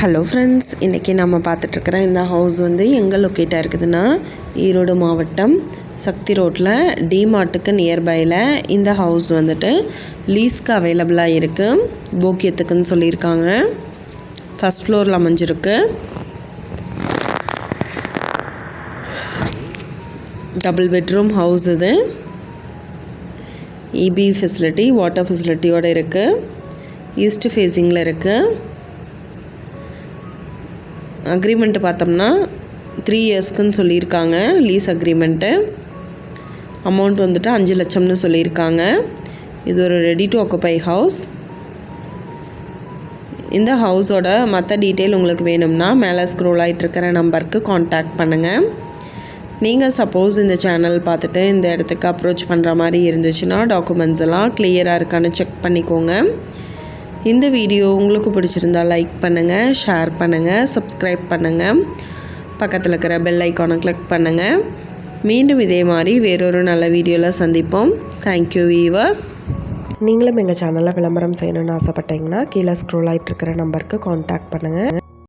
Hello friends இன்றைக்கி நம்ம பார்த்துட்ருக்குற இந்த ஹவுஸ் வந்து எங்கே லொக்கேட்டாக இருக்குதுன்னா ஈரோடு மாவட்டம் சக்தி ரோட்டில் டிமார்ட்டுக்கு நியர்பையில் இந்த ஹவுஸ் வந்துட்டு லீஸ்க்கு அவைலபிளாக இருக்குது போக்கியத்துக்குன்னு சொல்லியிருக்காங்க. ஃபஸ்ட் ஃப்ளோரில் அமைஞ்சிருக்கு. டபுள் பெட்ரூம் ஹவுஸ் இது. இபி ஃபெசிலிட்டி வாட்டர் ஃபெசிலிட்டியோடு இருக்குது ஈஸ்ட் ஃபேஸிங்கில் இருக்குது அக்ரிமெண்ட்டு பார்த்தோம்னா த்ரீ இயர்ஸ்க்குன்னு சொல்லியிருக்காங்க லீஸ் அக்ரிமெண்ட்டு அமௌண்ட் வந்துட்டு அஞ்சு லட்சம்னு சொல்லியிருக்காங்க. இது ஒரு ரெடி டு ஆக்குப்பை ஹவுஸ் இந்த ஹவுஸோட மற்ற டீட்டெயில் உங்களுக்கு வேணும்னா மேலே ஸ்க்ரோல் ஆகிட்டுருக்கிற நம்பருக்கு காண்டாக்ட் பண்ணுங்கள் நீங்கள் சப்போஸ் இந்த சேனல் பார்த்துட்டு இந்த இடத்துக்கு அப்ரோச் பண்ணுற மாதிரி இருந்துச்சுன்னா டாக்குமெண்ட்ஸ் எல்லாம் கிளியராக இருக்கான்னு செக் பண்ணிக்கோங்க. இந்த வீடியோ உங்களுக்கு பிடிச்சிருந்தா லைக் பண்ணுங்கள் ஷேர் பண்ணுங்கள் சப்ஸ்கிரைப் பண்ணுங்கள் பக்கத்தில் இருக்கிற பெல் ஐக்கானை கிளிக் பண்ணுங்கள் மீண்டும் இதே மாதிரி வேறொரு நல்ல வீடியோவில் சந்திப்போம். தேங்க்யூ வீவர்ஸ் நீங்களும் எங்கள் சேனலில் விளம்பரம் செய்யணும்னு ஆசைப்பட்டீங்கன்னா கீழே ஸ்க்ரோல் ஆகிட்டு இருக்கிற நம்பருக்கு காண்டாக்ட் பண்ணுங்கள்